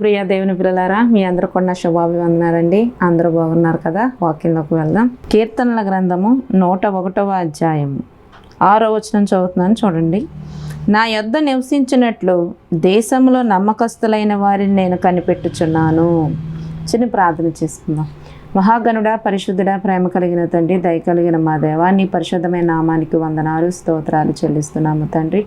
ప్రియ దేవుని పిల్లలారా మీ అందరూ కూడా శుభాభివందనాలండి. అందరూ బాగున్నారు కదా? వాకింగ్లోకి వెళ్దాం. కీర్తనల గ్రంథము నూట ఒకటవ అధ్యాయము. ఆరో వచనం చదువుతున్నాను చూడండి. నా యొద్ద నివసించినట్లు దేశంలో నమ్మకస్తులైన వారిని నేను కనిపెట్టుచున్నాను. చిన్న ప్రార్థన చేసుకుందాం. మహాగణుడా పరిశుద్ధుడా ప్రేమ కలిగిన తండ్రి దయ కలిగిన మా దేవా నీ పరిశుద్ధమైన నామానికి వందనాలు స్తోత్రాలు చెల్లిస్తున్నాము తండ్రి.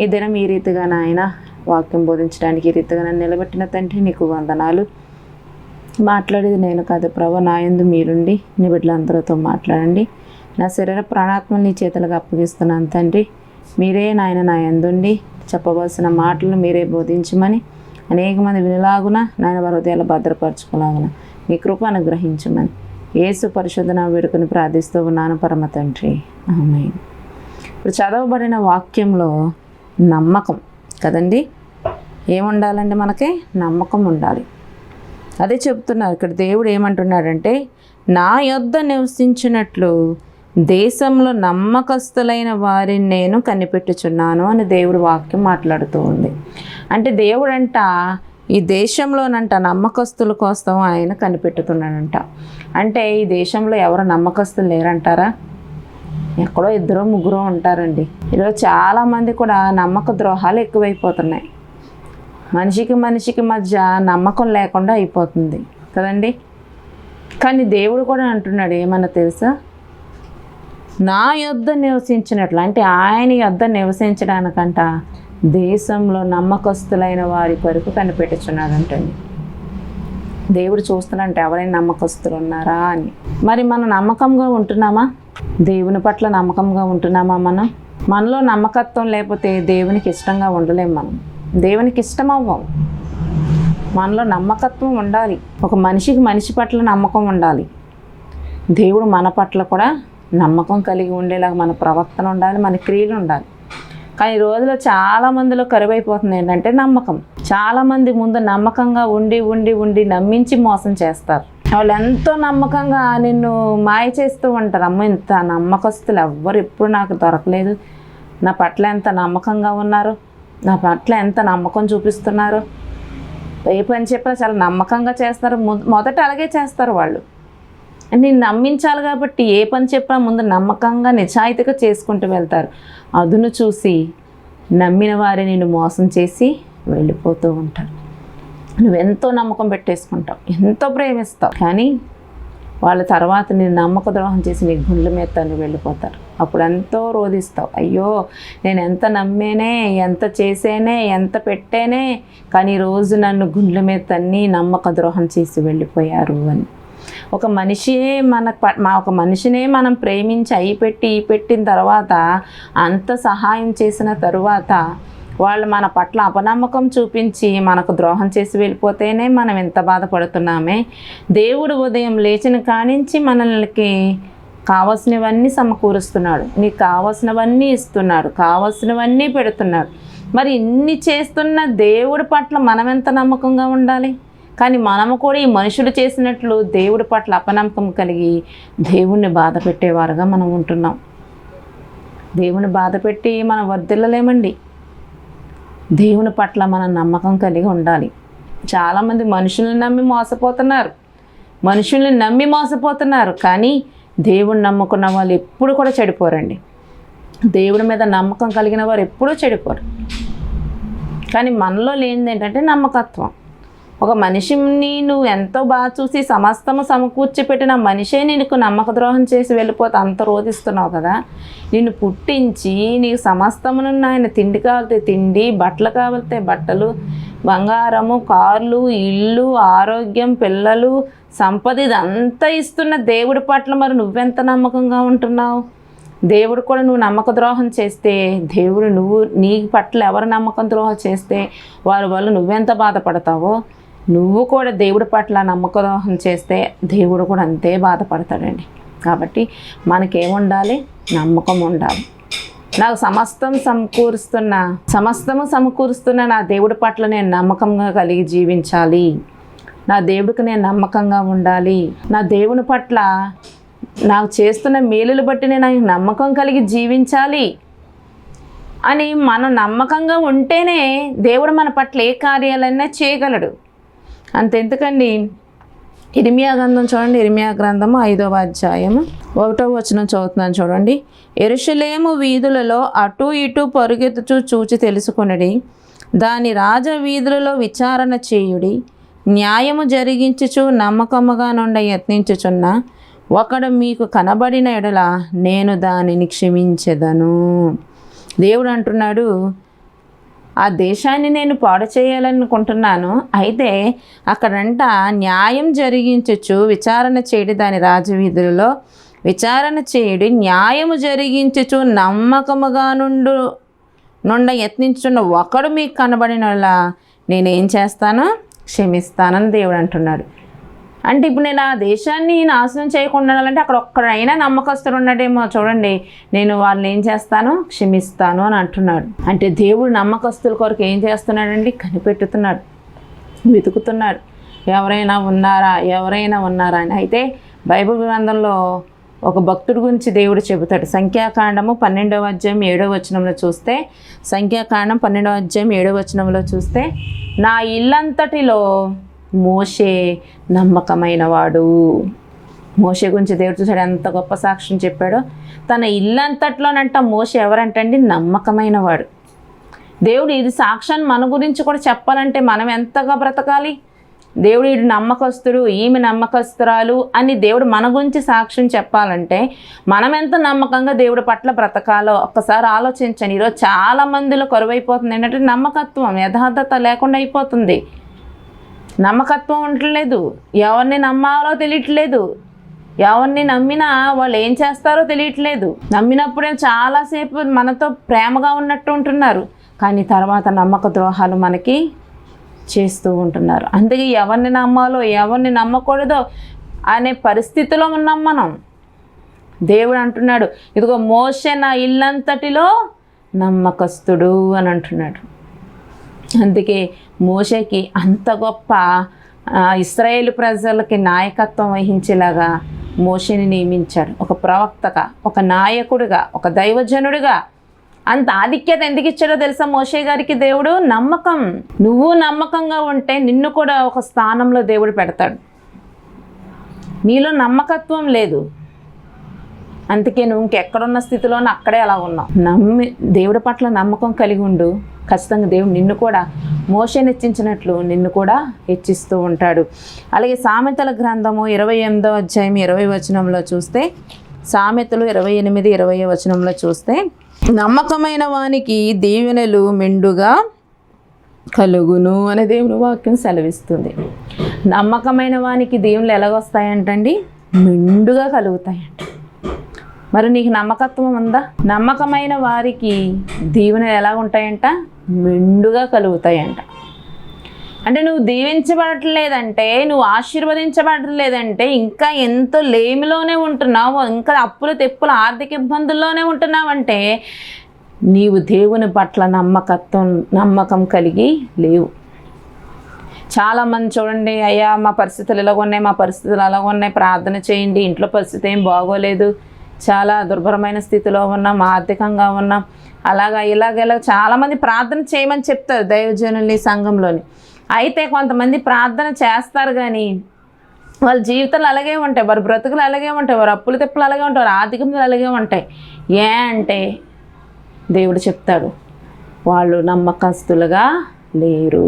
ఈ దినం ఈ రీతిగా నాయన వాక్యం బోధించడానికి రీతిగా నన్ను నిలబెట్టిన తండ్రి నీకు వందనాలు. మాట్లాడేది నేను కాదు ప్రభు నా యందు మీరుండి నీ బిడ్డలందరితో మాట్లాడండి. నా శరీర ప్రాణాత్మ నీ చేతులకు అప్పగిస్తున్నాను తండ్రి. మీరే నాయన నా యందుండి చెప్పవలసిన మాటలు మీరే బోధించమని అనేక మంది వినలాగున నాయన వారి హృదయాలు భద్రపరచుకోలాగున మీ కృప అనుగ్రహించమని ఏసు పరిశోధన వేడుకొని ప్రార్థిస్తూ ఉన్నాను పరమ తండ్రి. ఆమె ఇప్పుడు చదవబడిన వాక్యంలో నమ్మకం కదండి? ఏముండాలండి మనకి? నమ్మకం ఉండాలి. అదే చెప్తున్నారు. ఇక్కడ దేవుడు ఏమంటున్నాడంటే నా యొద్ద నివసించినట్లు దేశంలో నమ్మకస్తులైన వారిని నేను కనిపెట్టుచున్నాను అని దేవుడు వాక్యం మాట్లాడుతూ ఉంది. అంటే దేవుడంట ఈ దేశంలోనంట నమ్మకస్తుల కోసం ఆయన కనిపెట్టుతున్నాడంట. అంటే ఈ దేశంలో ఎవరు నమ్మకస్తులు లేరంటారా? ఎక్కడో ఇద్దరు ముగ్గురు ఉంటారండి. ఈరోజు చాలామంది కూడా నమ్మక ద్రోహాలు ఎక్కువైపోతున్నాయి. మనిషికి మనిషికి మధ్య నమ్మకం లేకుండా అయిపోతుంది. కదండి? కానీ దేవుడు కూడా అంటున్నాడు ఏమన్నా తెలుసా? నా యొద్ద నివసించినట్లు అంటే ఆయన యొద్ద నివసించడానికంట దేశంలో నమ్మకస్తులైన వారి కొరకు కనిపెట్టుచున్నాడంటండి. దేవుడు చూస్తున్నాడంటే ఎవరైనా నమ్మకస్తులు ఉన్నారా అని. మరి మనం నమ్మకంగా ఉంటున్నామా? దేవుని పట్ల నమ్మకంగా ఉంటున్నామా మనం? మనలో నమ్మకత్వం లేకపోతే దేవునికి ఇష్టంగా ఉండలేము మనం. దేవునికి ఇష్టం అవ్వం మనలో నమ్మకత్వం ఉండాలి. ఒక మనిషికి మనిషి పట్ల నమ్మకం ఉండాలి. దేవుడు మన పట్ల కూడా నమ్మకం కలిగి ఉండేలాగా మన ప్రవర్తన ఉండాలి మన క్రియలు ఉండాలి. కానీ ఈ రోజులో చాలా మందిలో కరువైపోతుంది ఏంటంటే నమ్మకం. చాలామంది ముందు నమ్మకంగా ఉండి ఉండి ఉండి నమ్మించి మోసం చేస్తారు. వాళ్ళు ఎంతో నమ్మకంగా నిన్ను మాయ చేస్తూ ఉంటారు. అమ్మ ఇంత నమ్మకస్తులు ఎవ్వరు ఎప్పుడు నాకు దొరకలేదు. నా పట్ల ఎంత నమ్మకంగా ఉన్నారు? నా పట్ల ఎంత నమ్మకం చూపిస్తున్నారు? ఏ పని చెప్పినా చాలా నమ్మకంగా చేస్తారు. మొ- మొదట అలాగే చేస్తారు వాళ్ళు. నేను నమ్మించాలి కాబట్టి ఏ పని చెప్పినా ముందు నమ్మకంగా నిజాయితీగా చేసుకుంటూ వెళ్తారు. అదును చూసి నమ్మిన వారే నిన్ను మోసం చేసి వెళ్ళిపోతూ ఉంటారు. నువ్వెంతో నమ్మకం పెట్టేసుకుంటావు ఎంతో ప్రేమిస్తావు. కానీ వాళ్ళ తర్వాత నేను నమ్మక ద్రోహం చేసి నీ గుండెల మీద తను వెళ్ళిపోతారు. అప్పుడు ఎంతో రోధిస్తావు. అయ్యో నేను ఎంత నమ్మేనే ఎంత చేసేనే ఎంత పెట్టేనే కానీ రోజు నన్ను గుండెల మీద తన్ని నమ్మక ద్రోహం చేసి వెళ్ళిపోయారు అని. ఒక మనిషియే మన మా ఒక మనిషినే మనం ప్రేమించి అయి పెట్టి ఈ పెట్టిన తర్వాత అంత సహాయం చేసిన తరువాత వాళ్ళు మన పట్ల అపనమ్మకం చూపించి మనకు ద్రోహం చేసి వెళ్ళిపోతేనే మనం ఎంత బాధపడుతున్నామే. దేవుడు ఉదయం లేచిన కానించి మనల్కి కావలసినవన్నీ సమకూరుస్తున్నాడు. నీకు కావలసినవన్నీ ఇస్తున్నాడు. కావలసినవన్నీ పెడుతున్నాడు. మరి ఇన్ని చేస్తున్న దేవుడి పట్ల మనం ఎంత నమ్మకంగా ఉండాలి? కానీ మనము కూడా ఈ మనుషులు చేసినట్లు దేవుడి పట్ల అపనమ్మకం కలిగి దేవుణ్ణి బాధ పెట్టేవారుగా మనం ఉంటున్నాం. దేవుని బాధ పెట్టి మనం వర్దిల్లలేమండి దేవుని పట్ల మనం నమ్మకం కలిగి ఉండాలి. చాలామంది మనుషుల్ని నమ్మి మోసపోతున్నారు. మనుషుల్ని నమ్మి మోసపోతున్నారు. కానీ దేవుని నమ్ముకున్న వాళ్ళు ఎప్పుడు కూడా చెడిపోరండి. దేవుడి మీద నమ్మకం కలిగిన వారు ఎప్పుడూ చెడిపోరు. కానీ మనలో లేనిది ఏంటంటే నమ్మకత్వం. ఒక మనిషిని నువ్వు ఎంతో బాగా చూసి సమస్తము సమకూర్చి పెట్టిన మనిషే నీకు నమ్మక ద్రోహం చేసి వెళ్ళిపోతే అంత రోధిస్తున్నావు కదా? నిన్ను పుట్టించి నీకు సమస్తమును ఆయన తిండి కావాలితే తిండి బట్టలు కావాలితే బట్టలు బంగారము కార్లు ఇల్లు ఆరోగ్యం పిల్లలు సంపద ఇదంతా ఇస్తున్న దేవుడి పట్ల మరి నువ్వెంత నమ్మకంగా ఉంటున్నావు? దేవుడు కూడా నువ్వు నమ్మక ద్రోహం చేస్తే దేవుడు నువ్వు నీ పట్ల ఎవరు నమ్మకం ద్రోహం చేస్తే వారి వల్ల నువ్వెంత బాధపడతావో? నువ్వు కూడా దేవుడి పట్ల నమ్మక చేస్తే దేవుడు కూడా అంతే బాధపడతాడండి. కాబట్టి మనకేముండాలి? నమ్మకం ఉండాలి. నాకు సమస్తం సమకూరుస్తున్న సమస్తము సమకూరుస్తున్న నా దేవుడి పట్ల నేను నమ్మకంగా కలిగి జీవించాలి. నా దేవుడికి నేను నమ్మకంగా ఉండాలి. నా దేవుని పట్ల నాకు చేస్తున్న మేలులు బట్టి నేను ఆయనకు నమ్మకం కలిగి జీవించాలి. అని మనం నమ్మకంగా ఉంటేనే దేవుడు మన పట్ల ఏ కార్యాలైనా చేయగలడు. అంతెందుకండి ఇరిమియా గ్రంథం చూడండి ఇరిమియా గ్రంథము ఐదవ అధ్యాయము. ఒకటో వచనం చదువుతున్నాను చూడండి. ఎరుషలేము వీధులలో అటు ఇటు పరుగెత్తుచు చూచి తెలుసుకునడి. దాని రాజ వీధులలో విచారణ చేయుడి. న్యాయము జరిగించుచు నమ్మకముగా నుండ యత్నించుచున్న ఒకడు మీకు కనబడిన ఎడల నేను దానిని క్షమించెదను. దేవుడు అంటున్నాడు ఆ దేశాన్ని నేను పాడు చేయాలనుకుంటున్నాను. అయితే అక్కడంట న్యాయం జరిగించచ్చు విచారణ చేయడి దాని రాజవీధులలో. విచారణ చేయుడి న్యాయము జరిగించచ్చు నమ్మకముగా నుండు నుండ యత్నించున్న ఒకడు మీకు కనబడిన నేనేం చేస్తాను? క్షమిస్తానని దేవుడు అంటున్నాడు. అంటే ఇప్పుడు నేను ఆ దేశాన్ని నాశనం చేయకుండా ఉండాలంటే అక్కడ ఒక్కడైనా నమ్మకస్తుడు ఉన్నాడేమో చూడండి. నేను వాళ్ళని ఏం చేస్తాను? క్షమిస్తాను అని అంటున్నాడు. అంటే దేవుడు నమ్మకస్తుల కొరకు ఏం చేస్తున్నాడండి? కనిపెట్టుతున్నాడు. వెతుకుతున్నాడు. ఎవరైనా ఉన్నారా? ఎవరైనా ఉన్నారా అని. అయితే బైబిల్ గ్రంథంలో ఒక భక్తుడి గురించి దేవుడు చెబుతాడు. సంఖ్యాకాండము పన్నెండవ అధ్యాయం ఏడవ వచనంలో చూస్తే సంఖ్యాకాండం పన్నెండవ అధ్యాయం ఏడవ వచనంలో చూస్తే నా ఇల్లంతటిలో మోషే నమ్మకమైన వాడు మోషే గురించి దేవుడు చూశాడు ఎంత గొప్ప సాక్ష్యం చెప్పాడో. తన ఇల్లంతట్లోనంట మోషే ఎవరంటండి? నమ్మకమైన వాడు దేవుడు ఇది సాక్ష్యాన్ని మన గురించి కూడా చెప్పాలంటే మనం ఎంతగా బ్రతకాలి? దేవుడు ఈడు నమ్మకస్తుడు ఈమె నమ్మకస్తురాలు అని దేవుడు మన గురించి సాక్ష్యం చెప్పాలంటే మనం ఎంత నమ్మకంగా దేవుడి పట్ల బ్రతకాలో? ఒక్కసారి ఆలోచించండి. ఈరోజు చాలా మందిలో కొరవైపోతుంది. ఏంటంటే నమ్మకత్వం యథార్థత లేకుండా అయిపోతుంది. నమ్మకత్వం ఉండట్లేదు. ఎవరిని నమ్మాలో తెలియట్లేదు. ఎవరిని నమ్మినా వాళ్ళు ఏం చేస్తారో తెలియట్లేదు. నమ్మినప్పుడే చాలాసేపు మనతో ప్రేమగా ఉన్నట్టు ఉంటున్నారు. కానీ తర్వాత నమ్మక ద్రోహాలు మనకి చేస్తూ ఉంటున్నారు. అందుకే ఎవరిని నమ్మాలో ఎవరిని నమ్మకూడదో అనే పరిస్థితిలో ఉన్నాం మనం. దేవుడు అంటున్నాడు ఇదిగో మోసే నా ఇల్లంతటిలో నమ్మకస్తుడు అని అంటున్నాడు. అందుకే మోషేకి అంత గొప్ప ఇస్రాయేల్ ఇస్రాయేలు ప్రజలకి నాయకత్వం వహించేలాగా మోషేని నియమించాడు ఒక ప్రవక్తగా ఒక నాయకుడిగా ఒక దైవజనుడిగా. అంత ఆధిక్యత ఎందుకు ఇచ్చాడో తెలుసా మోషే గారికి దేవుడు? నమ్మకం. నువ్వు నమ్మకంగా ఉంటే నిన్ను కూడా ఒక స్థానంలో దేవుడు పెడతాడు. నీలో నమ్మకత్వం లేదు. అందుకే నువ్వు ఇంకెక్కడున్న స్థితిలోనూ అక్కడే అలా ఉన్నావు. నమ్మి దేవుడి పట్ల నమ్మకం కలిగి ఉండు. ఖచ్చితంగా దేవుడు నిన్ను కూడా మోషన్ హెచ్చించినట్లు నిన్ను కూడా హెచ్చిస్తూ ఉంటాడు. అలాగే సామెతల గ్రంథము ఇరవై ఎనిమిదో అధ్యాయం ఇరవై వచనంలో చూస్తే సామెతలు ఇరవై ఎనిమిది ఇరవై వచనంలో చూస్తే నమ్మకమైన వానికి దీవెనలు మెండుగా కలుగును అనే దేవుని వాక్యం సెలవిస్తుంది. నమ్మకమైన వానికి దేవుళ్ళు ఎలాగొస్తాయంటండి? మెండుగా కలుగుతాయంట. మరి నీకు నమ్మకత్వం ఉందా? నమ్మకమైన వారికి దీవెనలు ఎలా ఉంటాయంట? మెండుగా కలుగుతాయంట. అంటే నువ్వు దీవించబడట్లేదంటే నువ్వు ఆశీర్వదించబడట్లేదంటే ఇంకా ఎంతో లేమిలోనే ఉంటున్నావు ఇంకా అప్పులు తెప్పులు ఆర్థిక ఇబ్బందుల్లోనే ఉంటున్నావంటే నీవు దేవుని పట్ల నమ్మకత్వం నమ్మకం కలిగి లేవు. చాలామంది చూడండి అయ్యా మా పరిస్థితులు ఇలాగ ఉన్నాయి మా పరిస్థితులు అలాగ ఉన్నాయి ప్రార్థన చేయండి ఇంట్లో పరిస్థితి ఏం బాగోలేదు. చాలా దుర్భరమైన స్థితిలో ఉన్నాం ఆర్థికంగా ఉన్నాం. అలాగా ఇలాగ ఇలా చాలామంది ప్రార్థన చేయమని చెప్తారు దైవజనుల్ని సంఘంలోని. అయితే కొంతమంది ప్రార్థన చేస్తారు కానీ వాళ్ళ జీవితాలు అలాగే ఉంటాయి వారి బ్రతుకులు అలాగే ఉంటాయి వారు అప్పులు తిప్పులు అలాగే ఉంటాయి వారి ఆర్థికములు అలాగే ఉంటాయి. ఏ అంటే దేవుడు చెప్తాడు వాళ్ళు నమ్మకస్తులుగా లేరు.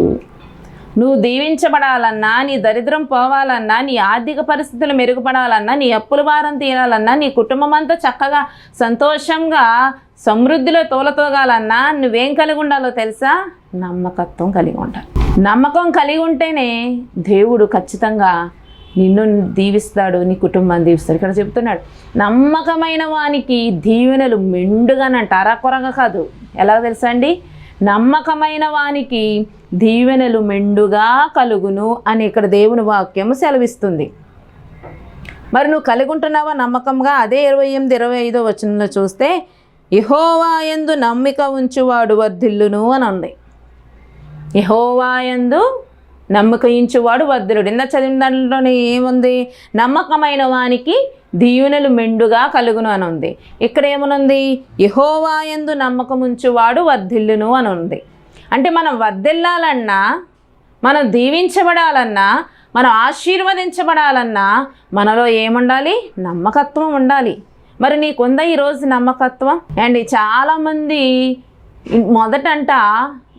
నువ్వు దీవించబడాలన్నా నీ దరిద్రం పోవాలన్నా నీ ఆర్థిక పరిస్థితులు మెరుగుపడాలన్నా నీ అప్పుల భారం తీరాలన్నా నీ కుటుంబం అంతా చక్కగా సంతోషంగా సమృద్ధిలో తోలతోగాలన్నా నువ్వేం కలిగి ఉండాలో తెలుసా? నమ్మకత్వం కలిగి ఉండాలి. నమ్మకం కలిగి ఉంటేనే దేవుడు ఖచ్చితంగా నిన్ను దీవిస్తాడు నీ కుటుంబాన్ని దీవిస్తాడు. ఇక్కడ చెప్తున్నాడు నమ్మకమైన వానికి దీవెనలు మెండుగానంట అరకొరగా కాదు. ఎలా తెలుసా అండి? నమ్మకమైన వానికి దీవెనలు మెండుగా కలుగును అని ఇక్కడ దేవుని వాక్యము సెలవిస్తుంది. మరి నువ్వు కలుగుంటున్నావా నమ్మకంగా? అదే ఇరవై ఎనిమిది ఇరవై ఐదో వచనంలో చూస్తే ఇహోవా యందు నమ్మిక ఉంచువాడు వర్ధిల్లును అని ఉంది. యహోవాయందు నమ్మకయించువాడు వర్ధులుడు ఇందా చదివిన దాంట్లోనే ఏముంది? నమ్మకమైన వానికి దీవెనలు మెండుగా కలుగును అని ఉంది ఇక్కడ ఏమనుంది యహోవాయందు నమ్మకముంచువాడు వర్ధిల్లును అని ఉంది అంటే మనం వర్ధిల్లాలన్నా మనం దీవించబడాలన్నా మనం ఆశీర్వదించబడాలన్నా మనలో ఏముండాలి? నమ్మకత్వం ఉండాలి. మరి నీకుందా ఈరోజు నమ్మకత్వం? అండ్ చాలామంది మొదటంట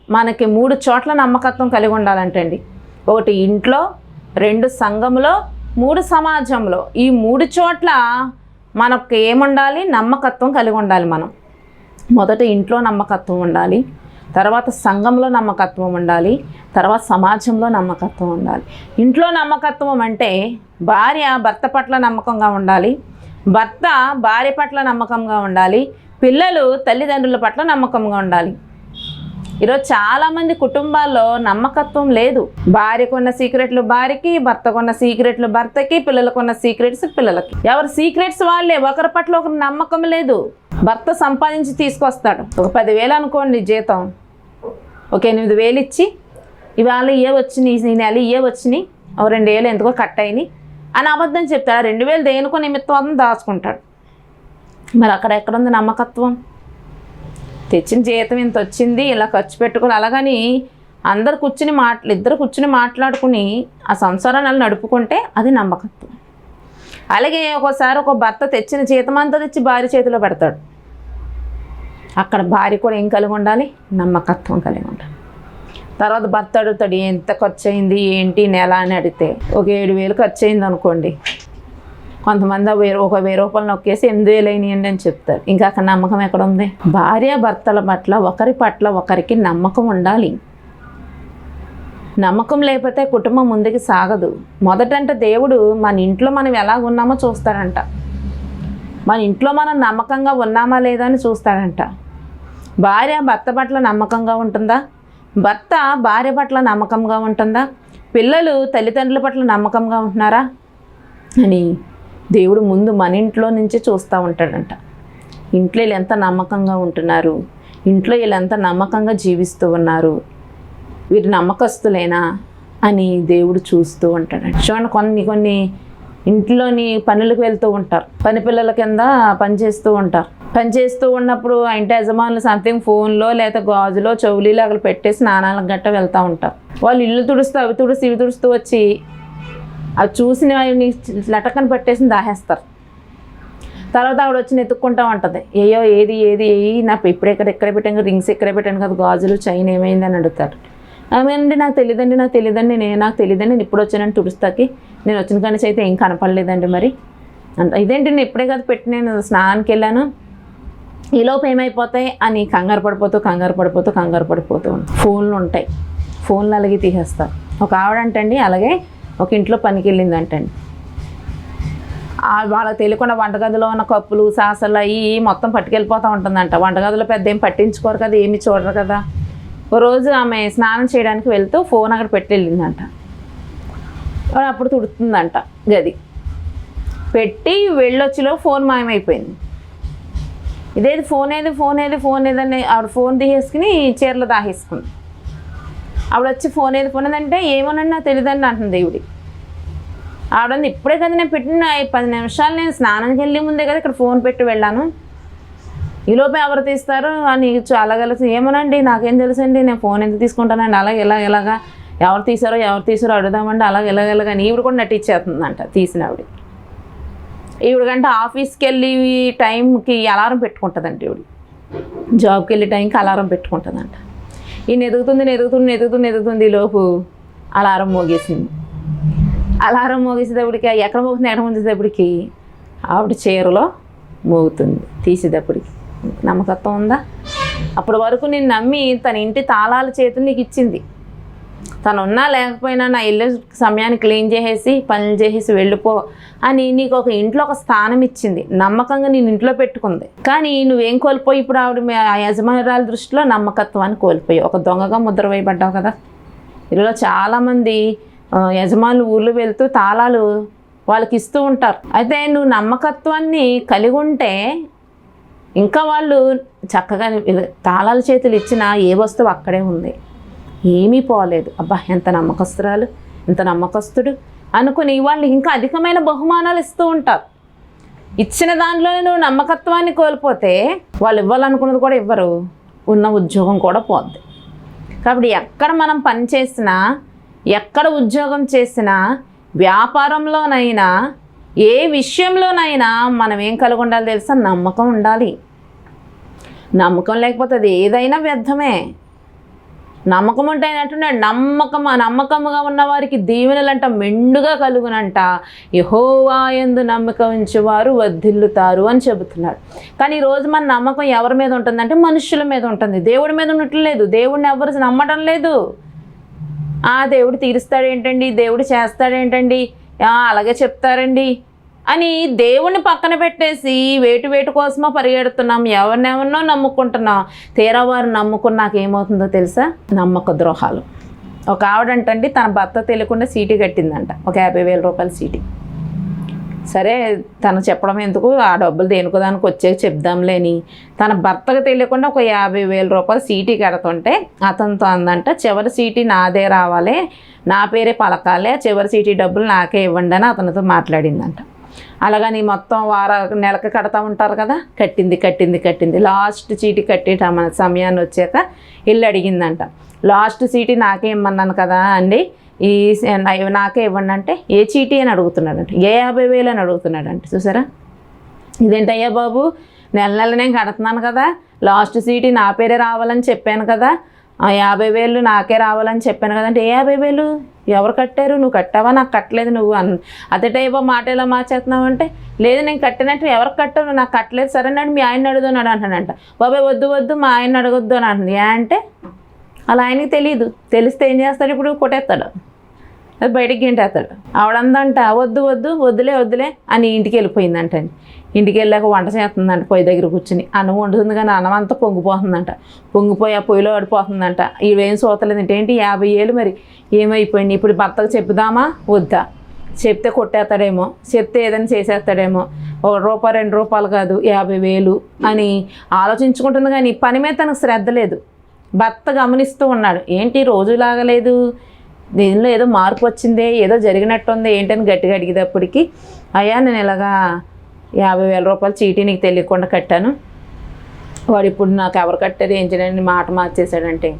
మనకి మూడు చోట్ల నమ్మకత్వం కలిగి ఉండాలంటండి ఒకటి ఇంట్లో రెండు సంఘంలో మూడు సమాజంలో ఈ మూడు చోట్ల మనకు ఏముండాలి? నమ్మకత్వం కలిగి ఉండాలి మనం. మొదట ఇంట్లో నమ్మకత్వం ఉండాలి. తర్వాత సంఘంలో నమ్మకత్వం ఉండాలి. తర్వాత సమాజంలో నమ్మకత్వం ఉండాలి. ఇంట్లో నమ్మకత్వం అంటే భార్య భర్త పట్ల నమ్మకంగా ఉండాలి. భర్త భార్య పట్ల నమ్మకంగా ఉండాలి. పిల్లలు తల్లిదండ్రుల పట్ల నమ్మకంగా ఉండాలి. ఈరోజు చాలామంది కుటుంబాల్లో నమ్మకత్వం లేదు. భార్యకున్న సీక్రెట్లు భార్యకి భర్తకున్న సీక్రెట్లు భర్తకి పిల్లలకున్న సీక్రెట్స్ పిల్లలకి. ఎవరి సీక్రెట్స్ వాళ్ళే ఒకరి పట్ల ఒకరి నమ్మకం లేదు. భర్త సంపాదించి తీసుకొస్తాడు. ఒక పదివేలు అనుకోండి జీతం. ఒక ఎనిమిది వేలు ఇచ్చి ఇవాళ ఏ వచ్చినాయి ఈ నెల ఏ వచ్చినాయి ఓ రెండు వేలు ఎందుకో కట్ అయినాయి అని అబద్ధం చెప్తాడు. రెండు వేలు దేనికో నిమిత్తం దాచుకుంటాడు. మరి అక్కడ ఎక్కడుంది నమ్మకత్వం? తెచ్చిన జీతం ఇంత వచ్చింది ఇలా ఖర్చు పెట్టుకుని అలాగని అందరు కూర్చుని మాట్లా ఇద్దరు కూర్చుని మాట్లాడుకుని ఆ సంసారాన్ని అలా నడుపుకుంటే అది నమ్మకత్వం. అలాగే ఒకసారి ఒక భర్త తెచ్చిన జీతం అంతా తెచ్చి భార్య చేతిలో పెడతాడు. అక్కడ భార్య కూడా ఏం కలిగి ఉండాలి? నమ్మకత్వం కలిగి ఉండాలి. తర్వాత భర్త అడుగుతాడు ఎంత ఖర్చు అయింది ఏంటి? నెల? అని అడిగితే ఒక ఏడు వేలు ఖర్చు అయింది అనుకోండి కొంతమంది ఆ వెయ్యి ఒక వెయ్యి రూపాయలు నొక్కేసి ఎనిమిది వేలు అయినాయండి అని చెప్తారు. ఇంకా అక్కడ నమ్మకం ఎక్కడ ఉంది భార్య భర్తల పట్ల ఒకరి పట్ల ఒకరికి నమ్మకం ఉండాలి. నమ్మకం లేకపోతే కుటుంబం ముందుకు సాగదు. మొదటంట దేవుడు మన ఇంట్లో మనం ఎలా ఉన్నామో చూస్తాడంట. మన ఇంట్లో మనం నమ్మకంగా ఉన్నామా లేదా అని చూస్తాడంట. భార్య భర్త పట్ల నమ్మకంగా ఉంటుందా? భర్త భార్య పట్ల నమ్మకంగా ఉంటుందా? పిల్లలు తల్లిదండ్రుల పట్ల నమ్మకంగా ఉంటున్నారా? అని దేవుడు ముందు మన ఇంట్లో నుంచి చూస్తూ ఉంటాడంట. ఇంట్లో వీళ్ళు ఎంత నమ్మకంగా ఉంటున్నారు? ఇంట్లో వీళ్ళు ఎంత నమ్మకంగా జీవిస్తూ ఉన్నారు? వీరు నమ్మకస్తులేనా? అని దేవుడు చూస్తూ ఉంటాడంట. చూడండి కొన్ని కొన్ని ఇంట్లోని పనులకు వెళ్తూ ఉంటారు. పని పిల్లల కింద పని చేస్తూ ఉంటారు. పని చేస్తూ ఉన్నప్పుడు ఆ ఇంటి యజమానులు సంథింగ్ ఫోన్లో లేదా గాజులో చెవులీలో అక్కడ పెట్టేసి స్నానాలకు గట్ట వెళ్తూ ఉంటారు. వాళ్ళు ఇల్లు తుడుస్తూ అవి తుడుస్తూ ఇవి తుడుస్తూ వచ్చి అవి చూసిన వాడిని లటకని పట్టేసి దాహేస్తారు. తర్వాత ఆవిడ వచ్చి నెత్తుక్కుంటా ఉంటుంది. ఏయో ఏది ఏది ఏ నా ఇప్పుడు ఎక్కడ ఎక్కడ పెట్టాను? రింగ్స్ ఎక్కడ పెట్టాను కదా? గాజులు చైన్ ఏమైంది? అని అడుగుతారు. ఆమెనండి నాకు తెలియదండి నాకు తెలియదండి నేను నాకు తెలియదండి నేను ఇప్పుడు వచ్చానని తుడుస్తాకి. నేను వచ్చిన కానీ అయితే ఏం కనపడలేదండి మరి? అంట. ఇదేంటి? నేను ఇప్పుడే కదా పెట్టి నేను స్నానానికి వెళ్ళాను. ఈలోపు ఏమైపోతాయి? అని కంగారు పడిపోతూ కంగారు పడిపోతూ కంగారు పడిపోతూ ఫోన్లు ఉంటాయి. ఫోన్లు అలాగే తీసేస్తారు. ఒక ఆవిడ అంటండి అలాగే ఒక ఇంట్లో పనికి వెళ్ళింది అంటండి వాళ్ళకి తెలియకుండా వంటగదిలో ఉన్న కప్పులు సాసలు అవి మొత్తం పట్టుకెళ్ళిపోతూ ఉంటుందంట. వంటగదిలో పెద్ద ఏం పట్టించుకోరు కదా ఏమి చూడరు కదా. ఓ రోజు ఆమె స్నానం చేయడానికి వెళ్తూ ఫోన్ అక్కడ పెట్టి వెళ్ళిందంట అప్పుడు తుడుతుందంట గది. పెట్టి వెళ్ళొచ్చిలో ఫోన్ మాయమైపోయింది. ఇదేది ఫోన్ ఏది ఫోన్ ఏది ఫోన్ ఏదని ఆవిడ ఫోన్ తీసేసుకుని చీరలు దాహేసుకుంది. ఆవిడ వచ్చి ఫోన్ ఏది ఫోన్ ఏదంటే ఏమోనండి నాకు తెలియదండి అంటుంది దేవుడి. ఆవిడ ఇప్పుడే కదా నేను పెట్టిన పది నిమిషాలు నేను స్నానానికి వెళ్ళే ముందే కదా ఇక్కడ ఫోన్ పెట్టి వెళ్ళాను. ఈలోపు ఎవరు తీస్తారు? అని చాలా కలిసి ఏమోనండి నాకేం తెలుసండి? నేను ఫోన్ ఎంత తీసుకుంటానండి? అలాగే ఇలా ఇలాగా. ఎవరు తీసారో ఎవరు తీసారో అడుగుదామండి. అలాగే ఇలాగ ఇలాగని ఈవిడ కూడా నటించేస్తుందంట తీసిన ఆవిడ. ఈవిడ కంటే ఆఫీస్కి వెళ్ళి టైంకి అలారం పెట్టుకుంటుందంట ఈవిడ. జాబ్కి వెళ్ళే టైంకి అలారం పెట్టుకుంటుందంట. ఈయన ఎదుగుతుంది ఎదుగుతుంది ఎదుగుతుంది ఎదుగుతుంది లోపు అలారం మోగేసింది. అలారం మోగేసేటప్పటికి ఎక్కడ మోగుతుంది ఎక్కడ మోగేసేటప్పటికి ఆవిడ చీరలో మోగుతుంది తీసేటప్పటికి. నమ్మకత్వం ఉందా? అప్పటి వరకు నేను నమ్మి తన ఇంటి తాళాల చేతులు నీకు ఇచ్చింది. తను ఉన్నా లేకపోయినా నా ఇల్లు సమయాన్ని క్లీన్ చేసేసి పనులు చేసేసి వెళ్ళిపో అని నీకు ఒక ఇంట్లో ఒక స్థానం ఇచ్చింది. నమ్మకంగా నేను ఇంట్లో పెట్టుకుంది. కానీ నువ్వేం కోల్పోయి ఇప్పుడు ఆవిడ ఆ యజమానురాల దృష్టిలో నమ్మకత్వాన్ని కోల్పోయి ఒక దొంగగా ముద్ర వేయబడ్డావు కదా. ఇందులో చాలామంది యజమానులు ఊర్లు వెళ్తూ తాళాలు వాళ్ళకి ఇస్తూ ఉంటారు. అయితే నువ్వు నమ్మకత్వాన్ని కలిగి ఉంటే ఇంకా వాళ్ళు చక్కగా తాళాల చేతులు ఇచ్చిన ఏ వస్తువు అక్కడే ఉంది. ఏమీ పోలేదు. అబ్బా ఎంత నమ్మకస్తురాలు ఎంత నమ్మకస్తుడు అనుకుని వాళ్ళు ఇంకా అధికమైన బహుమానాలు ఇస్తూ ఉంటారు. ఇచ్చిన దానిలోనే నువ్వు నమ్మకత్వాన్ని కోల్పోతే వాళ్ళు ఇవ్వాలనుకున్నది కూడా ఇవ్వరు. ఉన్న ఉద్యోగం కూడా పోద్ది. కాబట్టి ఎక్కడ మనం పని చేసినా ఎక్కడ ఉద్యోగం చేసినా వ్యాపారంలోనైనా ఏ విషయంలోనైనా మనం ఏం కలిగి ఉండాలి తెలుసా? నమ్మకం ఉండాలి. నమ్మకం లేకపోతే అది ఏదైనా వ్యర్థమే. నమ్మకం ఉంటాయి అయినట్టున్నాడు నమ్మకం నమ్మకముగా ఉన్న వారికి దీవెనలంట మెండుగా కలుగునంట. యహోవా ఎందు నమ్మకం ఉంచేవారు వర్ధిల్లుతారు అని చెబుతున్నాడు. కానీ ఈరోజు మన నమ్మకం ఎవరి మీద ఉంటుందంటే మనుషుల మీద ఉంటుంది. దేవుడి మీద ఉండట్లేదు దేవుడిని ఎవరు నమ్మడం లేదు. ఆ దేవుడు తీరుస్తాడేంటండి? దేవుడు చేస్తాడేంటండి? అలాగే చెప్తారండి. అని దేవుణ్ణి పక్కన పెట్టేసి వేటు వేటు కోసమో పరిగెడుతున్నాం. ఎవరినెవరినో నమ్ముకుంటున్నాం. తీరా వారు నమ్ముకున్నాక ఏమవుతుందో తెలుసా? నమ్మక ద్రోహాలు. ఒక ఆవిడంటండి తన భర్త తెలియకుండా సీటీ కట్టిందంట. ఒక యాభై వేల రూపాయల సీటీ. సరే తను చెప్పడం ఎందుకు? ఆ డబ్బులు దేనికో దానికి వచ్చే చెప్దాంలేని. తన భర్తకు తెలియకుండా ఒక యాభై వేల రూపాయలు సీటీ కడుతుంటే అతనితో అందంట చివరి సీటీ నాదే రావాలి. నా పేరే పలకాలే. చివరి సీటీ డబ్బులు నాకే ఇవ్వండి అని అతనితో మాట్లాడిందంట. అలాగని మొత్తం వార నెలకి కడతా ఉంటారు కదా? కట్టింది కట్టింది కట్టింది. లాస్ట్ చీటీ కట్టేట మన సమయాన్ని వచ్చాక ఇల్లు అడిగిందంట. లాస్ట్ సీటీ నాకే ఇమ్మన్నాను కదా అండి. ఈ నాకే ఇవ్వండి అంటే ఏ చీటీ అని అడుగుతున్నాడంట. ఏ యాభై వేలు అని అడుగుతున్నాడంట. చూసారా? ఇదేంటయ్యా బాబు? నెల నెల నేను కడుతున్నాను కదా. లాస్ట్ సీటీ నా పేరే రావాలని చెప్పాను కదా. యాభై వేలు నాకే రావాలని చెప్పాను కదా అంటే ఏ యాభై వేలు? ఎవరు కట్టారు? నువ్వు కట్టావా? నాకు కట్టలేదు నువ్వు అన్న అదే ఏవో మాట ఎలా మార్చేస్తున్నావు అంటే లేదు నేను కట్టినట్టు ఎవరు కట్టావు నాకు కట్టలేదు. సరే నాడు మీ ఆయన అడుగుతున్నాడు అంటాడంట బాబాయ్ వద్దు వద్దు మా ఆయన అడగొద్దు అని అంటుంది. ఏ అంటే అలా ఆయనకి తెలియదు తెలిస్తే ఏం చేస్తాడు? ఇప్పుడు కొట్టేస్తాడు. అది బయటికి గింటేస్తాడు. ఆవిడందంట వద్దు వద్దు వద్దులే వద్దులే అని ఇంటికి వెళ్ళిపోయిందంటండి. ఇంటికి వెళ్ళాక వంట చేస్తుందంట పొయ్యి దగ్గర కూర్చుని. అన్నం వండుతుంది కానీ అన్నం అంతా పొంగిపోతుందంట. పొంగిపోయి ఆ పొయ్యిలో పడిపోతుందంట ఇవేం సోతలేదు ఏంటి? యాభై ఏళ్ళు మరి. ఏమైపోయింది? ఇప్పుడు భర్తకు చెప్పుదామా వద్దా? చెప్తే కొట్టేస్తాడేమో. చెప్తే ఏదైనా చేసేస్తాడేమో. ఒక రూపాయి రెండు రూపాయలు కాదు యాభై వేలు అని ఆలోచించుకుంటుంది కానీ పని మీద తనకు శ్రద్ధ లేదు. భర్త గమనిస్తూ ఉన్నాడు. ఏంటి? రోజు లేదు దీనిలో ఏదో మార్పు వచ్చిందే ఏదో జరిగినట్టుంది ఏంటని గట్టిగా అడిగేటప్పటికి అయ్యా నేను ఇలాగా యాభై వేల రూపాయలు చీటీ నీకు తెలియకుండా కట్టాను. వాడు ఇప్పుడు నాకు ఎవరు కట్టారు ఏం చేయాలని మాట మార్చేశాడంటే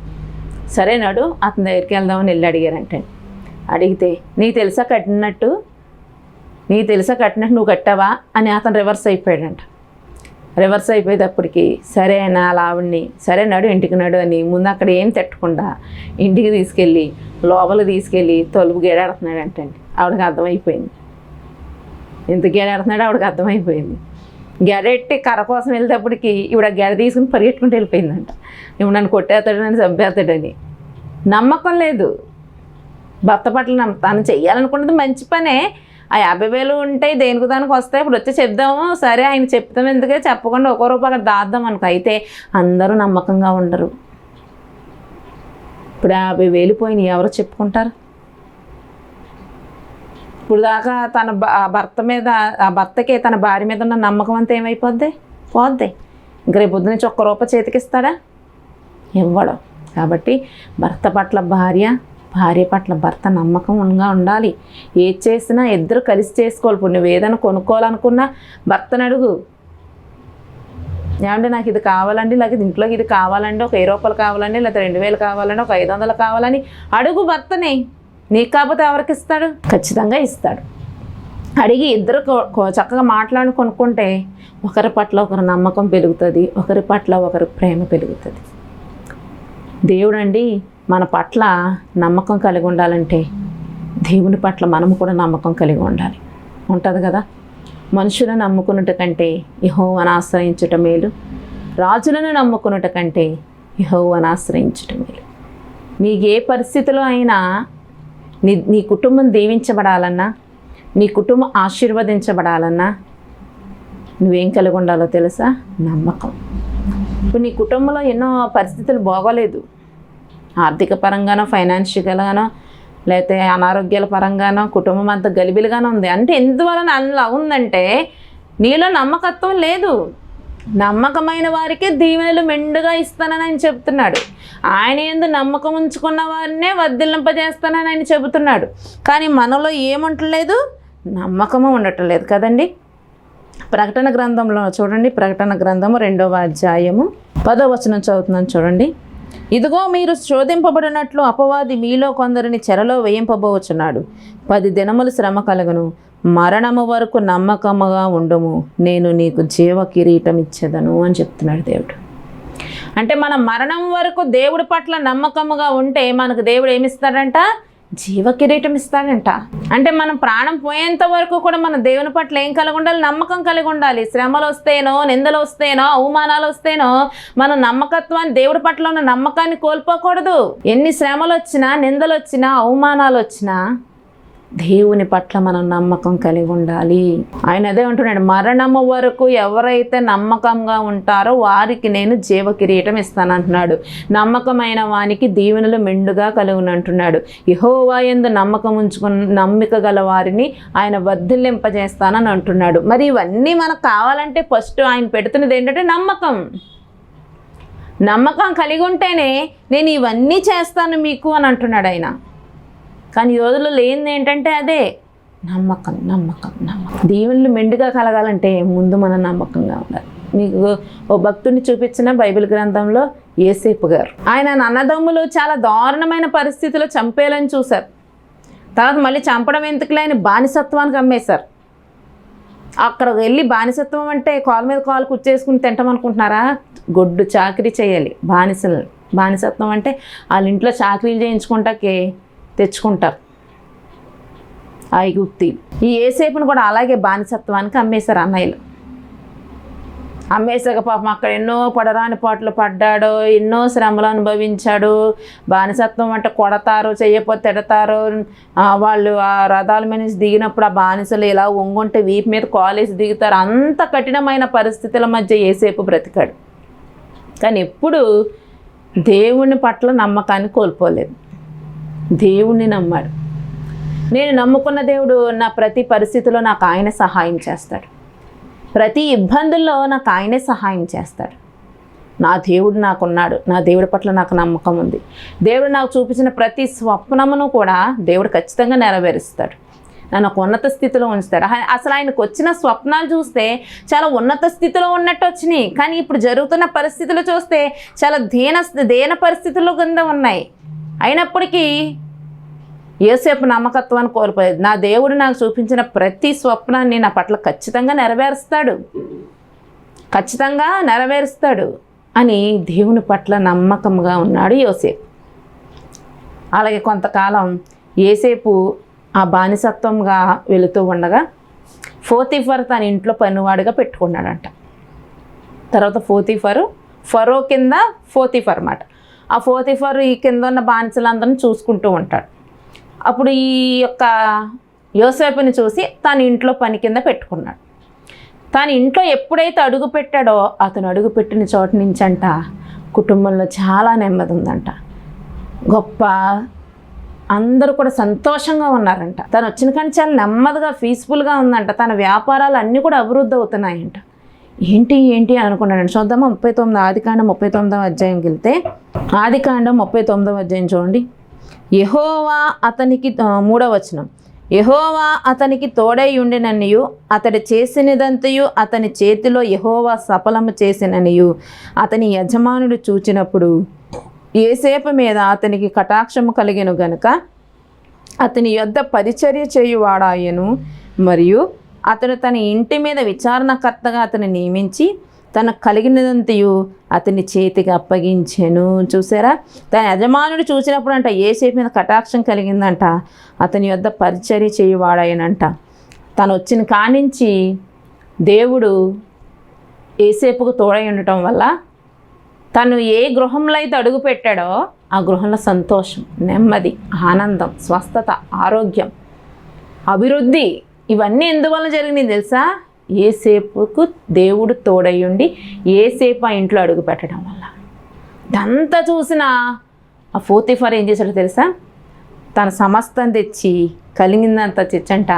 సరే నాడు అతని దగ్గరికి వెళ్దామని వెళ్ళి అడిగారంటే అడిగితే నీకు తెలుసా కట్టినట్టు? నీకు తెలుసా కట్టినట్టు నువ్వు కట్టావా? అని అతను రివర్స్ అయిపోయాడంట. రివర్స్ అయిపోయేటప్పటికి సరే నా అలా సరే నడు ఇంటికి నడు అని ముందు అక్కడ ఏం తట్టకుండా ఇంటికి తీసుకెళ్ళి లోపలికి తీసుకెళ్ళి తలుపు గేడాడుతున్నాడు ఆవిడకి అర్థమైపోయింది. ఎంత గేడాడుతున్నాడో ఆవిడకి అర్థమైపోయింది. గెడెట్టి కర్ర కోసం వెళ్ళేటప్పటికి ఇవిడ గెడ తీసుకుని పరిగెట్టుకుంటూ వెళ్ళిపోయిందంట. ఇప్పుడు నన్ను కొట్టేస్తాడని చంపేస్తాడని. నమ్మకం లేదు. భర్త పట్ల నమ్మ తను చేయాలనుకున్నది మంచి పనే. ఆ యాభై వేలు ఉంటాయి దేనికి దానికి వస్తాయి? ఇప్పుడు వచ్చి చెప్దాము. సరే ఆయన చెప్తాం ఎందుకే? చెప్పకుండా ఒక్కో రూపాయి అక్కడ దాద్దాం అనుకో. అయితే అందరూ నమ్మకంగా ఉండరు. ఇప్పుడు యాభై వేలు పోయినాయి. ఎవరు చెప్పుకుంటారు? ఇప్పుడు దాకా తన ఆ భర్త మీద ఆ భర్తకి తన భార్య మీద ఉన్న నమ్మకం అంతా ఏమైపోద్ది? పోద్ది. ఇంక రేపు పొద్దున నుంచి ఒక్క రూపాయి చేతికిస్తాడా? ఇవ్వడం. కాబట్టి భర్త పట్ల భార్య భార్య పట్ల భర్త నమ్మకంగా ఉండాలి. ఏది చేసినా ఇద్దరు కలిసి చేసుకోవాలి. ఇప్పుడు నువ్వు ఏదైనా కొనుక్కోవాలనుకున్నా భర్తను అడుగు. ఏమంటే నాకు ఇది కావాలండి లేకపోతే ఇంట్లోకి ఇది కావాలండి ఒక వెయ్యి రూపాయలు కావాలండి లేకపోతే రెండు వేలు కావాలండి ఒక ఐదు వందలు కావాలని అడుగు భర్తని. నీకు కాకపోతే ఎవరికి ఇస్తాడు? ఖచ్చితంగా ఇస్తాడు. అడిగి ఇద్దరు చక్కగా మాట్లాడి కొనుక్కుంటే ఒకరి పట్ల ఒకరి నమ్మకం పెరుగుతుంది ఒకరి పట్ల ఒకరి ప్రేమ పెరుగుతుంది. దేవుడండి మన పట్ల నమ్మకం కలిగి ఉండాలంటే దేవుని పట్ల మనము కూడా నమ్మకం కలిగి ఉండాలి. ఉంటుంది కదా? మనుషులను నమ్ముకున్నట కంటే యహోవను ఆశ్రయించటం మేలు. రాజులను నమ్ముకున్నట కంటే యహోవను ఆశ్రయించటం మేలు. మీకు ఏ పరిస్థితిలో అయినా నీ నీ కుటుంబం దీవించబడాలన్నా నీ కుటుంబం ఆశీర్వదించబడాలన్నా నువ్వేం కలిగి ఉండాలో తెలుసా? నమ్మకం. ఇప్పుడు నీ కుటుంబంలో ఎన్నో పరిస్థితులు బాగోలేదు. ఆర్థిక పరంగానో ఫైనాన్షియల్గానో లేకపోతే అనారోగ్యాల పరంగానో కుటుంబం అంతా గలిబిలిగానో ఉంది. అంటే ఎందువలన అలా ఉందంటే నీలో నమ్మకత్వం లేదు. నమ్మకమైన వారికే దీవెనలు మెండుగా ఇస్తానని ఆయన చెబుతున్నాడు. ఆయన ఎందు నమ్మకం ఉంచుకున్న వారినే వర్ధిల్లింపజేస్తానని ఆయన చెబుతున్నాడు. కానీ మనలో ఏముంటలేదు? నమ్మకము ఉండటం లేదు కదండి? ప్రకటన గ్రంథంలో చూడండి. ప్రకటన గ్రంథము రెండవ అధ్యాయము పదో వచనం చదువుతున్నాను చూడండి. ఇదిగో మీరు శోధింపబడినట్లు అపవాది మీలో కొందరిని చెరలో వేయింపబోచున్నాడు. పది దినములు శ్రమ కలగను. మరణము వరకు నమ్మకముగా ఉండుము. నేను నీకు జీవ కిరీటం ఇచ్చేదను అని చెప్తున్నాడు దేవుడు. అంటే మన మరణం వరకు దేవుడి పట్ల నమ్మకముగా ఉంటే మనకు దేవుడు ఏమిస్తాడంట? జీవ కిరీటం ఇస్తాడంట అంటే మనం ప్రాణం పోయేంత వరకు కూడా మన దేవుని పట్ల ఏం కలిగి ఉండాలి? నమ్మకం కలిగి ఉండాలి. శ్రమలు వస్తేనో నిందలు వస్తేనో అవమానాలు వస్తేనో మన నమ్మకత్వాన్ని దేవుడి పట్ల ఉన్న నమ్మకాన్ని కోల్పోకూడదు. ఎన్ని శ్రమలు వచ్చినా నిందలు వచ్చినా అవమానాలు వచ్చినా దేవుని పట్ల మనం నమ్మకం కలిగి ఉండాలి. ఆయన అదే అంటున్నాడు మరణము వరకు ఎవరైతే నమ్మకంగా ఉంటారో వారికి నేను జీవ కిరీటం ఇస్తానంటున్నాడు నమ్మకమైన వానికి దీవెనలు మెండుగా కలుగునంటున్నాడు యహోవా ఎందు నమ్మకం ఉంచుకున్న నమ్మిక గల వారిని ఆయన వర్ధిల్లింపజేస్తానని అంటున్నాడు. మరి ఇవన్నీ మనకు కావాలంటే ఫస్ట్ ఆయన పెడుతున్నది ఏంటంటే నమ్మకం. నమ్మకం కలిగి ఉంటేనే నేను ఇవన్నీ చేస్తాను మీకు అని అంటున్నాడు ఆయన. కానీ ఈ రోజుల్లో లేనిది ఏంటంటే అదే నమ్మకం నమ్మకం నమ్మకం. దేవుళ్ళు మెండుగా కలగాలంటే ముందు మనం నమ్మకంగా ఉండాలి. మీకు ఓ భక్తుడిని చూపించిన బైబిల్ గ్రంథంలో ఏసేపు గారు ఆయన అన్నదమ్ములు చాలా దారుణమైన పరిస్థితిలో చంపేయాలని చూశారు. తర్వాత మళ్ళీ చంపడం ఎందుకులే ఆయన బానిసత్వానికి అమ్మేశారు. అక్కడ వెళ్ళి బానిసత్వం అంటే కాలు మీద కాలు కుచ్చేసుకుని తింటామనుకుంటున్నారా? గొడ్డు చాకరీ చేయాలి బానిసలు బానిసత్వం అంటే వాళ్ళ ఇంట్లో చాకరీలు చేయించుకుంటాకే తెచ్చుకుంటారు. ఐగుప్తి ఈ ఏసేపును కూడా అలాగే బానిసత్వానికి అమ్మేశారు అన్నయ్యలు. అమ్మేశాక పాపం అక్కడ ఎన్నో పడరాని పాటలు పడ్డాడు ఎన్నో శ్రమలు అనుభవించాడు. బానిసత్వం అంటే కొడతారు చెయ్యపోతే తిడతారు వాళ్ళు ఆ రథాల మీద నుంచి దిగినప్పుడు ఆ బానిసలు ఇలా ఒంగుంటే వీపు మీద కాలేసి దిగుతారు. అంత కఠినమైన పరిస్థితుల మధ్య ఏసేపు బ్రతికాడు. కానీ ఎప్పుడు దేవుని పట్ల నమ్మకాన్ని కోల్పోలేదు. దేవుణ్ణి నమ్మాడు. నేను నమ్ముకున్న దేవుడు నా ప్రతి పరిస్థితిలో నాకు ఆయన సహాయం చేస్తాడు. ప్రతి ఇబ్బందుల్లో నాకు ఆయనే సహాయం చేస్తాడు. నా దేవుడు నాకున్నాడు. నా దేవుడి పట్ల నాకు నమ్మకం ఉంది. దేవుడు నాకు చూపించిన ప్రతి స్వప్నమును కూడా దేవుడు ఖచ్చితంగా నెరవేరుస్తాడు. నన్ను ఒక ఉన్నత స్థితిలో ఉంచుతాడు. అసలు ఆయనకు వచ్చిన స్వప్నాలు చూస్తే చాలా ఉన్నత స్థితిలో ఉన్నట్టు వచ్చినాయి. కానీ ఇప్పుడు జరుగుతున్న పరిస్థితులు చూస్తే చాలా దీన దీన పరిస్థితులు కింద ఉన్నాయి. అయినప్పటికీ యోసేపు నమ్మకత్వాన్ని కోల్పోయేది నా దేవుడు నాకు చూపించిన ప్రతి స్వప్నాన్ని నా పట్ల ఖచ్చితంగా నెరవేరుస్తాడు. ఖచ్చితంగా నెరవేరుస్తాడు అని దేవుని పట్ల నమ్మకంగా ఉన్నాడు యోసేపు. అలాగే కొంతకాలం ఏసేపు ఆ బానిసత్వంగా వెళుతూ ఉండగా ఫోతిఫర్ తన ఇంట్లో పనివాడిగా పెట్టుకున్నాడంట. తర్వాత ఫోతిఫరు ఫరో కింద ఫోతిఫర్ అన్నమాట ఆ ఫోతిఫర్ ఈ కింద ఉన్న బానిసలందరిని చూసుకుంటూ ఉంటాడు. అప్పుడు ఈ యొక్క యోసేపుని చూసి తన ఇంట్లో పని కింద పెట్టుకున్నాడు. తన ఇంట్లో ఎప్పుడైతే అడుగు పెట్టాడో అతను అడుగు పెట్టిన చోటు నుంచంట కుటుంబంలో చాలా నెమ్మది ఉందంట. గొప్ప అందరూ కూడా సంతోషంగా ఉన్నారంట. తను వచ్చిన కానీ చాలా నెమ్మదిగా పీస్ఫుల్గా ఉందంట. తన వ్యాపారాలు అన్నీ కూడా అభివృద్ధి అవుతున్నాయంట. ఏంటి ఏంటి అనుకున్నాను చూద్దామా ముప్పై తొమ్మిది ఆదికాండం ముప్పై తొమ్మిదవ అధ్యాయంకి వెళ్తే ఆదికాండం ముప్పై తొమ్మిదవ అధ్యాయం చూడండి. యహోవా అతనికి మూడవ వచనం యహోవా అతనికి తోడై ఉండిననియు అతడు చేసినదంతయు అతని చేతిలో యహోవా సఫలము చేసిననియు అతని యజమానుడు చూచినప్పుడు ఏసేపు మీద అతనికి కటాక్షము కలిగెను గనుక అతని యొద్ద పరిచర్య చేయువాడాయను. మరియు అతడు తన ఇంటి మీద విచారణకర్తగా అతని నియమించి తనకు కలిగినదంతయు అతని చేతికి అప్పగించాను. చూసారా? తన యజమానుడు చూసినప్పుడు అంట ఏసేపు మీద కటాక్షం కలిగిందంట. అతని యొద్ద పరిచర్య చేయువాడాయనంట తను వచ్చిన కానించి దేవుడు ఏసేపుకు తోడై ఉండటం వల్ల తను ఏ గృహంలో అయితే అడుగు పెట్టాడో ఆ గృహంలో సంతోషం నెమ్మది ఆనందం స్వస్థత ఆరోగ్యం అభివృద్ధి ఇవన్నీ ఎందువల్ల జరిగినాయి తెలుసా? ఏసేపుకు దేవుడు తోడయ్యుండి ఏసేపు ఆ ఇంట్లో అడుగు పెట్టడం వల్ల. ఇదంతా చూసిన ఆ ఫోతిఫర్ ఏం చేశాడో తెలుసా? తన సమస్తం తెచ్చి కలిగిందంతా తెచ్చంట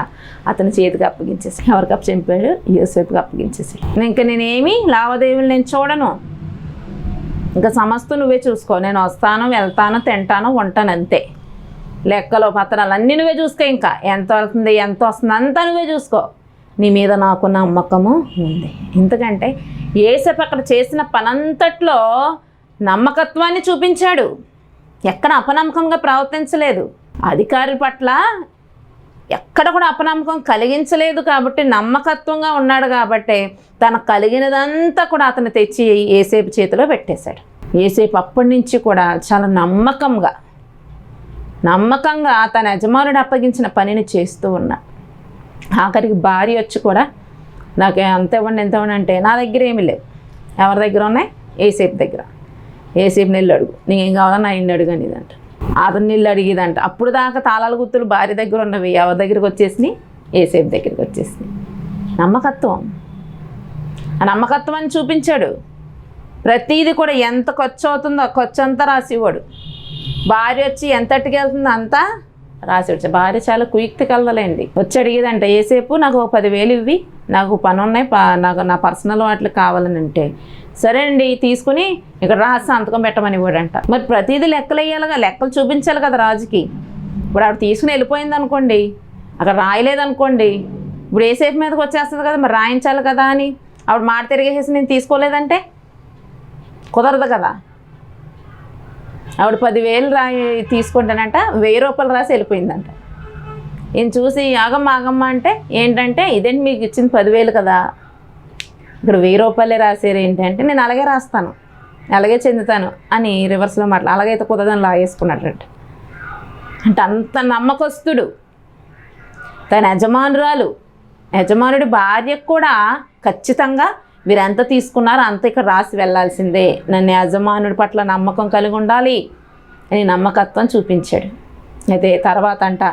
అతని చేతికి అప్పగించేసి ఎవరికి అప్పు చంపాడు ఏసేపుకి అప్పగించేసి. ఇంకా నేనేమి లావాదేవీలు నేను చూడను. ఇంకా సమస్తం నువ్వే చూసుకో. నేను వస్తాను వెళ్తాను తింటాను వంటాను అంతే. లెక్కలు పత్రాలు అన్నీ నువ్వే చూసుకో ఇంకా. ఎంత వెళ్తుంది ఎంత వస్తుంది అంతా నువ్వే చూసుకో. నీ మీద నాకు నమ్మకము ఉంది. ఎందుకంటే ఏసేపు అక్కడ చేసిన పనంతట్లో నమ్మకత్వాన్ని చూపించాడు. ఎక్కడ అపనమ్మకంగా ప్రవర్తించలేదు. అధికారి పట్ల ఎక్కడ కూడా అపనమ్మకం కలిగించలేదు కాబట్టి నమ్మకత్వంగా ఉన్నాడు కాబట్టి తన కలిగినదంతా కూడా అతను తెచ్చి ఏసేపు చేతిలో పెట్టేశాడు. ఏసేపు అప్పటి నుంచి కూడా చాలా నమ్మకంగా నమ్మకంగా తన యజమానుడు అప్పగించిన పనిని చేస్తూ ఉన్నా. ఆఖరికి భార్య వచ్చి కూడా నాకు అంత ఇవ్వండి ఎంత ఇవ్వండి అంటే నా దగ్గర ఏమీ లేవు. ఎవరి దగ్గర ఉన్నాయి? ఏసేపు దగ్గర. ఏసేపు నీళ్ళు అడుగు. నీకేం కావాలో నా ఇండి అడుగు అని ఇదంట అతను నీళ్ళు అడిగిదంట. అప్పుడు దాకా తాళాల గుర్తులు భార్య దగ్గర ఉన్నవి. ఎవరి దగ్గరికి వచ్చేసినాయి? ఏసేపు దగ్గరికి వచ్చేసినాయి. నమ్మకత్వం. ఆ నమ్మకత్వాన్ని చూపించాడు. ప్రతీది కూడా ఎంత ఖర్చు అవుతుందో ఖర్చు అంతా రాసివాడు భార్య వచ్చి ఎంతటికి వెళ్తుంది అంతా? రాసి వచ్చా భార్య చాలా కుయుక్తి కలదలేండి. వచ్చి అడిగేదంట ఏసేపు నాకు ఒక పదివేలు ఇవ్వి నాకు పని ఉన్నాయి నాకు నా పర్సనల్ వాటికి కావాలని అంటే. సరే అండి తీసుకుని ఇక్కడ రాసి సంతకం పెట్టమని ఇవ్వడంట. మరి ప్రతిదీ లెక్కలు వేయాలిగా లెక్కలు చూపించాలి కదా రాజుకి. ఇప్పుడు ఆవిడ తీసుకుని వెళ్ళిపోయింది అనుకోండి అక్కడ రాయలేదనుకోండి ఇప్పుడు ఏసేపు మీదకి వచ్చేస్తుంది కదా మరి రాయించాలి కదా అని. ఆవిడ మాట తిరిగేసి నేను తీసుకోలేదంటే? కుదరదు కదా. ఆవిడ పదివేలు రాయి తీసుకుంటానంట వెయ్యి రూపాయలు రాసి వెళ్ళిపోయిందంట. ఈయన చూసి ఆగమ్మ ఆగమ్మ అంటే ఏంటంటే ఇదేంటి మీకు ఇచ్చింది పదివేలు కదా. ఇక్కడ వెయ్యి రూపాయలే రాసారు ఏంటంటే నేను అలాగే రాస్తాను. అలాగే చెందుతాను అని రివర్స్లో మాట్లా అలాగైతే కుదరదని లాగేసుకున్నాడట. అంటే అంత నమ్మకస్తుడు. తన యజమానురాలు. యజమానుడి భార్యకు కూడా ఖచ్చితంగా మీరు ఎంత తీసుకున్నారో అంత ఇక్కడ రాసి వెళ్ళాల్సిందే. నన్ను యజమానుడి పట్ల నమ్మకం కలిగి ఉండాలి అని నమ్మకత్వం చూపించాడు. అయితే తర్వాత అంట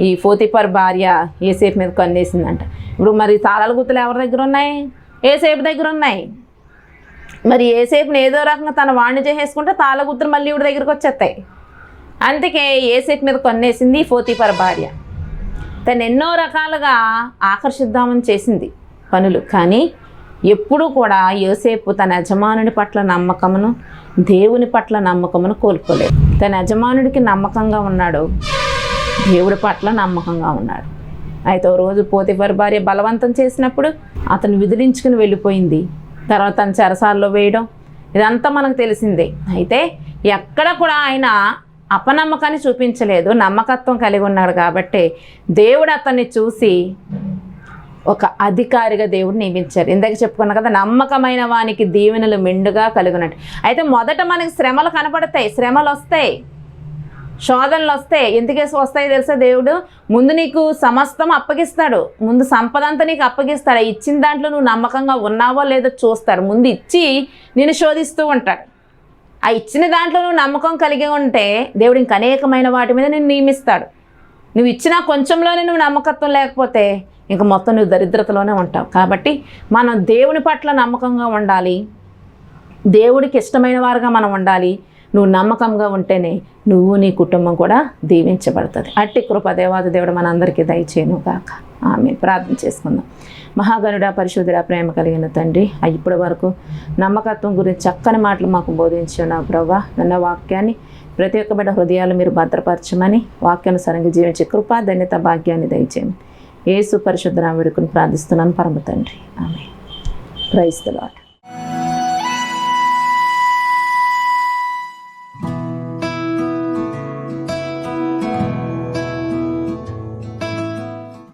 ఈ ఫోతిపర్ భార్య ఏసేపు మీద కన్నేసిందంట. ఇప్పుడు మరి తాళాల గుర్తులు ఎవరి దగ్గర ఉన్నాయి? ఏసేపు దగ్గర ఉన్నాయి. మరి ఏసేపుని ఏదో రకంగా తన వాణ్ణి చేసేసుకుంటే తాళ గుర్తులు మళ్ళీ ఇవిడ దగ్గరికి వచ్చేస్తాయి. అందుకే ఏసేపు మీద కొన్నేసింది ఫోతిపర్ భార్య. తను ఎన్నో రకాలుగా ఆకర్షిద్దామని చేసింది పనులు. కానీ ఎప్పుడూ కూడా యోసేపు తన యజమానుడి పట్ల నమ్మకమును దేవుని పట్ల నమ్మకమును కోల్పోలేదు. తన యజమానుడికి నమ్మకంగా ఉన్నాడు దేవుడి పట్ల నమ్మకంగా ఉన్నాడు. అయితే ఓ రోజు పోతిఫర్ భార్య బలవంతం చేసినప్పుడు అతను విదిలించుకుని వెళ్ళిపోయింది. తర్వాత తన చెరసాల్లో వేయడం ఇదంతా మనకు తెలిసిందే. అయితే ఎక్కడ కూడా ఆయన అపనమ్మకాన్ని చూపించలేదు నమ్మకత్వం కలిగి ఉన్నాడు కాబట్టి దేవుడు అతన్ని చూసి ఒక అధికారిగా దేవుడు నియమించారు. ఇందాక చెప్పుకున్నా కదా నమ్మకమైన వానికి దీవెనలు మెండుగా కలుగునట్టు. అయితే మొదట మనకి శ్రమలు కనపడతాయి. శ్రమలు వస్తాయి. శోధనలు వస్తాయి. ఎందుకే వస్తాయి తెలుసా దేవుడు? ముందు నీకు సమస్తం అప్పగిస్తాడు. ముందు సంపద అంతా నీకు అప్పగిస్తాడు. ఇచ్చిన దాంట్లో నువ్వు నమ్మకంగా ఉన్నావో లేదో చూస్తాడు. ముందు ఇచ్చి నేను శోధిస్తూ ఉంటాడు. ఆ ఇచ్చిన దాంట్లో నువ్వు నమ్మకం కలిగి ఉంటే దేవుడు ఇంక అనేకమైన వాటి మీద నేను నియమిస్తాడు. నువ్వు ఇచ్చిన కొంచెంలోనే నువ్వు నమ్మకత్వం లేకపోతే ఇంక మొత్తం నువ్వు దరిద్రతలోనే ఉంటావు. కాబట్టి మనం దేవుని పట్ల నమ్మకంగా ఉండాలి. దేవుడికి ఇష్టమైన వారుగా మనం ఉండాలి. నువ్వు నమ్మకంగా ఉంటేనే నువ్వు నీ కుటుంబం కూడా దీవించబడుతుంది. అట్టి కృప దేవాది దేవుడు మనందరికీ దయచేయను కాక ఆమె ప్రార్థన చేసుకుందాం. మహాగనుడ పరిశుద్ధుడ ప్రేమ కలిగిన తండ్రి ఇప్పటి వరకు నమ్మకత్వం గురించి చక్కని మాటలు మాకు బోధించిన ప్రభా నన్న వాక్యాన్ని ప్రతి ఒక్క బిడ్డ హృదయాలు మీరు భద్రపరచమని వాక్యానుసారంగా జీవించే కృప ధన్యత భాగ్యాన్ని దయచేయమని ఏసు పరిశుద్ధ వేడుకుని ప్రార్థిస్తున్నాను. పరమ తండ్రి. ఆమె ప్రైస్ ద